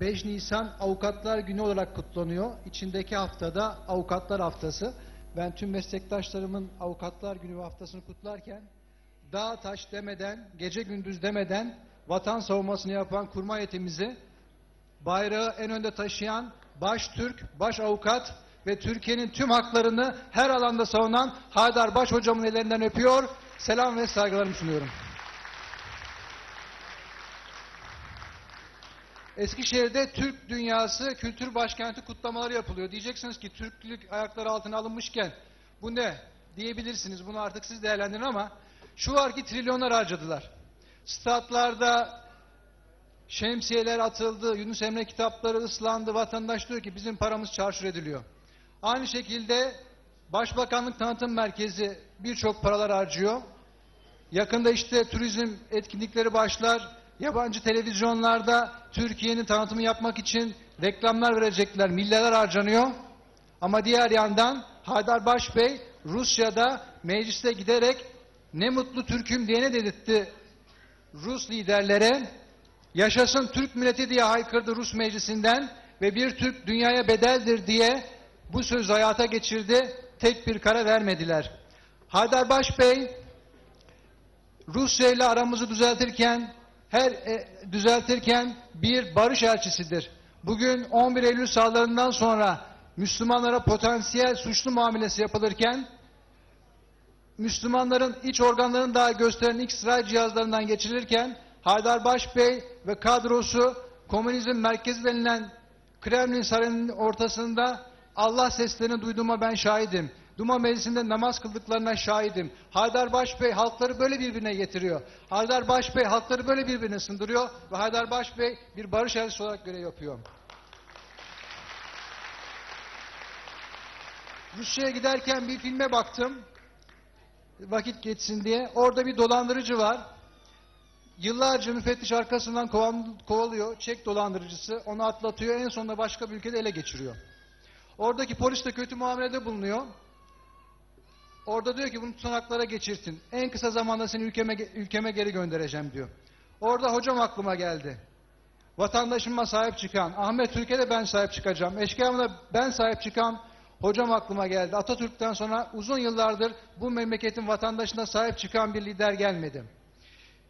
5 Nisan Avukatlar Günü olarak kutlanıyor. İçindeki haftada Avukatlar Haftası. Ben tüm meslektaşlarımın Avukatlar Günü haftasını kutlarken dağ taş demeden, gece gündüz demeden vatan savunmasını yapan kurma heyetimizi bayrağı en önde taşıyan baş Türk, baş avukat ve Türkiye'nin tüm haklarını her alanda savunan Haydar Baş hocamın ellerinden öpüyor. Selam ve saygılarımı sunuyorum. Eskişehir'de Türk Dünyası Kültür Başkenti kutlamaları yapılıyor. Diyeceksiniz ki Türklük ayakları altına alınmışken bu ne diyebilirsiniz. Bunu artık siz değerlendirin ama şu var ki trilyonlar harcadılar. Statlarda şemsiyeler atıldı, Yunus Emre kitapları ıslandı. Vatandaş diyor ki bizim paramız çarşur ediliyor. Aynı şekilde Başbakanlık Tanıtım Merkezi birçok paralar harcıyor. Yakında işte turizm etkinlikleri başlar. Yabancı televizyonlarda Türkiye'nin tanıtımı yapmak için reklamlar verecekler. Milyarlar harcanıyor. Ama diğer yandan Haydar Baş Bey Rusya'da mecliste giderek ne mutlu Türk'üm diyene dedirtti Rus liderlere. Yaşasın Türk milleti diye haykırdı Rus meclisinden ve bir Türk dünyaya bedeldir diye bu sözü hayata geçirdi. Tek bir kara vermediler. Haydar Baş Bey Rusya ile aramızı düzeltirken her e, düzeltirken bir barış elçisidir. Bugün 11 Eylül saldırılarından sonra Müslümanlara potansiyel suçlu muamelesi yapılırken Müslümanların iç organlarını daha gösteren X-ray cihazlarından geçirilirken Haydar Baş Bey ve kadrosu komünizm merkezi denilen Kremlin Sarayı'nın ortasında Allah seslerini duyduğuma ben şahidim. Duma meclisinde namaz kıldıklarına şahidim. Haydar Baş Bey halkları böyle birbirine getiriyor. Haydar Baş Bey halkları böyle birbirine sındırıyor ve Haydar Baş Bey bir barış elçisi olarak görev yapıyor. Rusya'ya giderken bir filme baktım. Vakit geçsin diye. Orada bir dolandırıcı var. Yıllarca müfettiş arkasından kovalıyor. Çek dolandırıcısı. Onu atlatıyor. En sonunda başka bir ülkede ele geçiriyor. Oradaki polis de kötü muamelede bulunuyor. Orada diyor ki bunu tutanaklara geçirsin. En kısa zamanda seni ülkeme, ülkeme geri göndereceğim diyor. Orada hocam aklıma geldi. Vatandaşıma sahip çıkan, Ahmet Türkiye de ben sahip çıkacağım. Eşkıya'ma da ben sahip çıkan hocam aklıma geldi. Atatürk'ten sonra uzun yıllardır bu memleketin vatandaşına sahip çıkan bir lider gelmedi.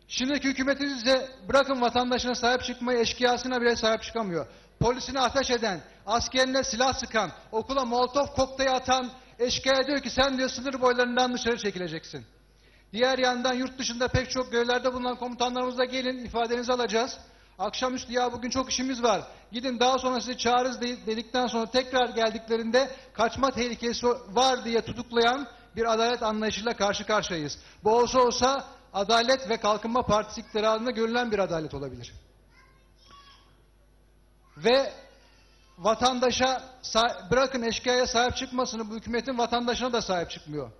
Şimdiki hükümetimiz ise bırakın vatandaşına sahip çıkmayı eşkıyasına bile sahip çıkamıyor. Polisine ateş eden, askerine silah sıkan, okula molotof kokteyli atan eşkıya diyor ki sen diyor sınır boylarından dışarı çekileceksin. Diğer yandan yurt dışında pek çok görevlerde bulunan komutanlarımız da gelin ifadenizi alacağız. Akşamüstü ya bugün çok işimiz var. Gidin daha sonra sizi çağırırız de- dedikten sonra tekrar geldiklerinde kaçma tehlikesi var diye tutuklayan bir adalet anlayışıyla karşı karşıyayız. Bu olsa olsa Adalet ve Kalkınma Partisi iktidarında görülen bir adalet olabilir. Ve vatandaşa bırakın eşkıyaya sahip çıkmasını bu hükümetin vatandaşına da sahip çıkmıyor.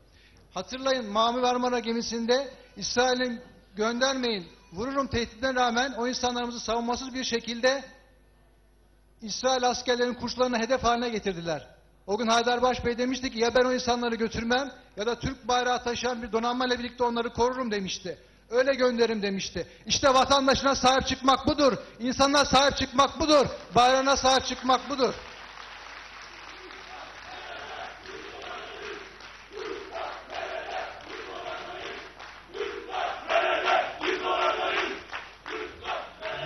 Hatırlayın Mami Marmara gemisinde İsrail'in göndermeyin vururum tehdidine rağmen o insanlarımızı savunmasız bir şekilde İsrail askerlerinin kuşlarını hedef haline getirdiler. O gün Haydarbaş Bey demişti ki ya ben o insanları götürmem ya da Türk bayrağı taşıyan bir donanmayla birlikte onları korurum demişti. Öyle gönderirim demişti. İşte vatandaşına sahip çıkmak budur. İnsanına sahip çıkmak budur. Bayrağına sahip çıkmak budur.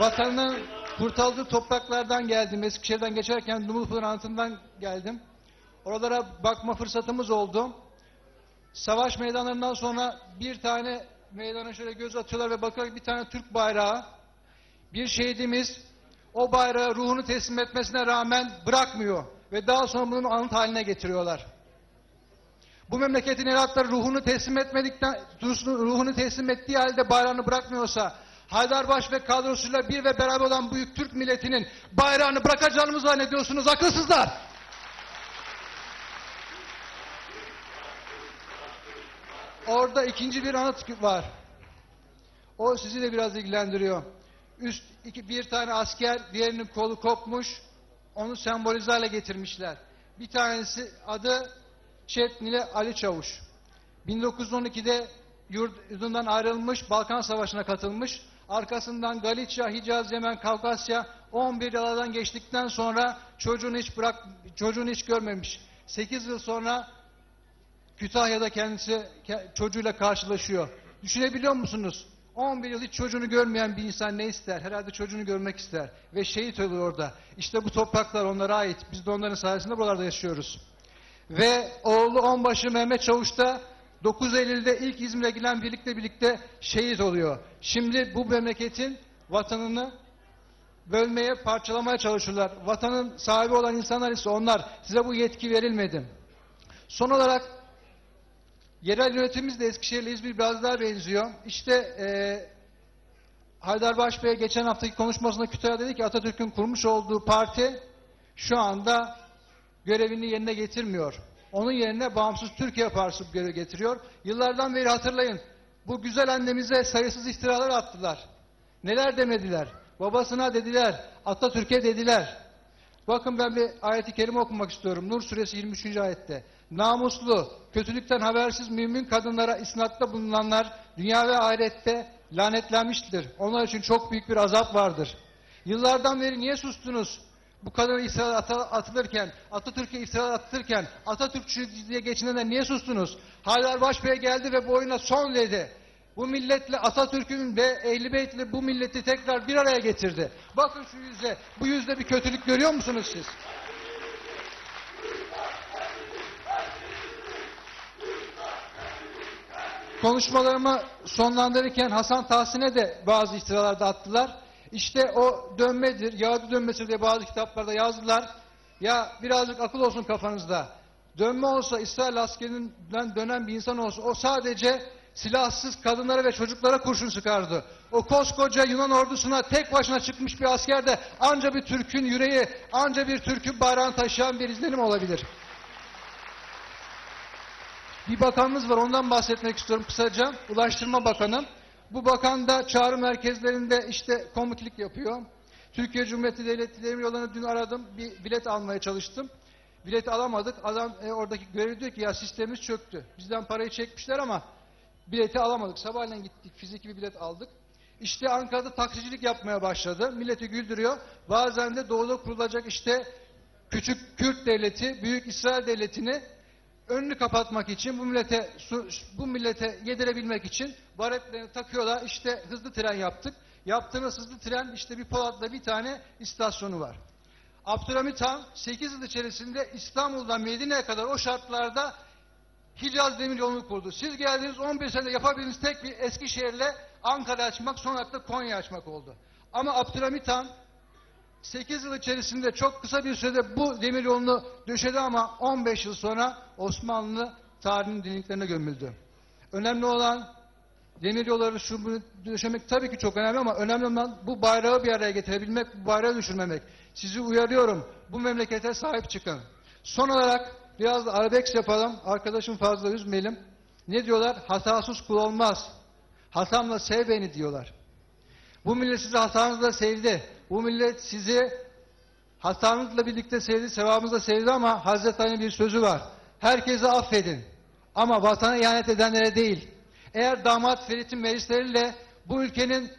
Vatanın kurtarıldığı topraklardan geldim. Eskişehir'den geçerken Dumlupınar Anıtı'ndan geldim. Oralara bakma fırsatımız oldu. Savaş meydanlarından sonra bir tane meydana şöyle göz atıyorlar ve bakarak bir tane Türk bayrağı. Bir şehidimiz o bayrağı ruhunu teslim etmesine rağmen bırakmıyor. Ve daha sonra bunun anıt haline getiriyorlar. Bu memleketin evlatları ruhunu teslim etmedikten, ruhunu teslim ettiği halde bayrağını bırakmıyorsa, Haydarbaş ve kadrosuyla bir ve beraber olan büyük Türk milletinin bayrağını bırakacağını zannediyorsunuz akılsızlar? Orada ikinci bir anıt var. O sizi de biraz ilgilendiriyor. Üst iki, bir tane asker, diğerinin kolu kopmuş. Onu sembolize getirmişler. Bir tanesi adı Çetnili Ali Çavuş. 1912'de yurdundan ayrılmış, Balkan Savaşı'na katılmış. Arkasından Galicia, Hicaz, Yemen, Kafkasya 11 yıldan geçtikten sonra çocuğunu hiç bırak çocuğunu hiç görmemiş. 8 yıl sonra Kütahya'da kendisi ke- çocuğuyla karşılaşıyor. Düşünebiliyor musunuz? 11 yıl hiç çocuğunu görmeyen bir insan ne ister? Herhalde çocuğunu görmek ister. Ve şehit oluyor orada. İşte bu topraklar onlara ait. Biz de onların sayesinde buralarda yaşıyoruz. Ve oğlu onbaşı Mehmet Çavuş da 9 Eylül'de ilk İzmir'e giden birlikte birlikte şehit oluyor. Şimdi bu memleketin vatanını bölmeye, parçalamaya çalışıyorlar. Vatanın sahibi olan insanlar ise onlar. Size bu yetki verilmedi. Son olarak yerel yönetimimiz de Eskişehir ile İzmir biraz daha benziyor. İşte eee Haydar Başbey geçen haftaki konuşmasında Kütahya dedi ki Atatürk'ün kurmuş olduğu parti şu anda görevini yerine getirmiyor. Onun yerine Bağımsız Türkiye Partisi görev getiriyor. Yıllardan beri hatırlayın. Bu güzel annemize sayısız iftiralar attılar. Neler demediler? Babasına dediler, Atatürk'e dediler. Bakın ben bir ayeti kerime okumak istiyorum. Nur suresi 23. ayette. Namuslu, kötülükten habersiz mümin kadınlara isnatta bulunanlar dünya ve ahirette lanetlenmiştir. Onlar için çok büyük bir azap vardır. Yıllardan beri niye sustunuz? Bu kadar iftira atılırken, Atatürk'e iftira atılırken, Atatürkçü diye geçinenler niye sustunuz? Haydar Başbey geldi ve bu oyuna son dedi. Bu milletle Atatürk'ün ve Ehl-i Beyt'le bu milleti tekrar bir araya getirdi. Bakın şu yüze, bu yüzde bir kötülük görüyor musunuz siz? Konuşmalarımı sonlandırırken Hasan Tahsin'e de bazı iftiralarda attılar. İşte o dönmedir, Yahudi dönmesi diye bazı kitaplarda yazdılar. Ya birazcık akıl olsun kafanızda. Dönme olsa İsrail askerinden dönen bir insan olsa o sadece silahsız kadınlara ve çocuklara kurşun sıkardı. O koskoca Yunan ordusuna tek başına çıkmış bir asker de anca bir Türk'ün yüreği, anca bir Türk'ün bayrağını taşıyan bir izlenim olabilir. Bir bakanımız var ondan bahsetmek istiyorum kısaca. Ulaştırma Bakanı. Bu bakan da çağrı merkezlerinde işte komutlik yapıyor. Türkiye Cumhuriyeti Devleti Demiryolları'nı dün aradım. Bir bilet almaya çalıştım. Bileti alamadık. Adam e, oradaki görevli diyor ki ya sistemimiz çöktü. Bizden parayı çekmişler ama bileti alamadık. Sabahleyin gittik fiziki bir bilet aldık. İşte Ankara'da taksicilik yapmaya başladı. Milleti güldürüyor. Bazen de doğuda kurulacak işte küçük Kürt devleti, büyük İsrail devletini önünü kapatmak için bu millete bu millete yedirebilmek için baretlerini takıyorlar. İşte hızlı tren yaptık. Yaptığımız hızlı tren işte bir Polat'ta bir tane istasyonu var. Abdülhamit Han 8 yıl içerisinde İstanbul'dan Medine'ye kadar o şartlarda Hicaz Demir yolunu kurdu. Siz geldiğiniz 11 senede yapabildiğiniz tek bir Eskişehir'le Ankara açmak, sonra da Konya açmak oldu. Ama Abdülhamit Han 8 yıl içerisinde çok kısa bir sürede bu demir yolunu döşedi ama 15 yıl sonra Osmanlı tarihinin derinliklerine gömüldü. Önemli olan demir yolları şu bunu döşemek tabii ki çok önemli ama önemli olan bu bayrağı bir araya getirebilmek, bu bayrağı düşürmemek. Sizi uyarıyorum. Bu memlekete sahip çıkın. Son olarak biraz da arabesk yapalım. Arkadaşım fazla üzmeyelim. Ne diyorlar? Hatasız kul olmaz. Hatamla sev beni diyorlar. Bu millet sizi hatanızla sevdi. Bu millet sizi hatanızla birlikte sevdi, sevabınızla sevdi ama Hazreti Ali'nin bir sözü var. Herkese affedin. Ama vatana ihanet edenlere değil. Eğer damat Ferit'in meclisleriyle bu ülkenin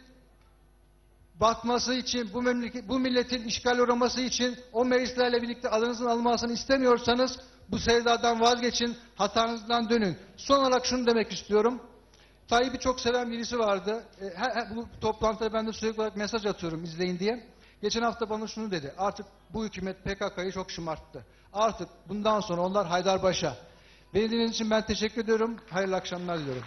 batması için, bu, memleket, bu milletin işgal uğraması için o meclislerle birlikte adınızın alınmasını istemiyorsanız bu sevdadan vazgeçin, hatanızdan dönün. Son olarak şunu demek istiyorum. Tayyip'i çok seven birisi vardı. E, her, her- bu toplantıda ben de sürekli olarak mesaj atıyorum izleyin diye. Geçen hafta bana şunu dedi. Artık bu hükümet PKK'yı çok şımarttı. Artık bundan sonra onlar Haydarpaşa. Beni dinlediğiniz için ben teşekkür ediyorum. Hayırlı akşamlar diliyorum.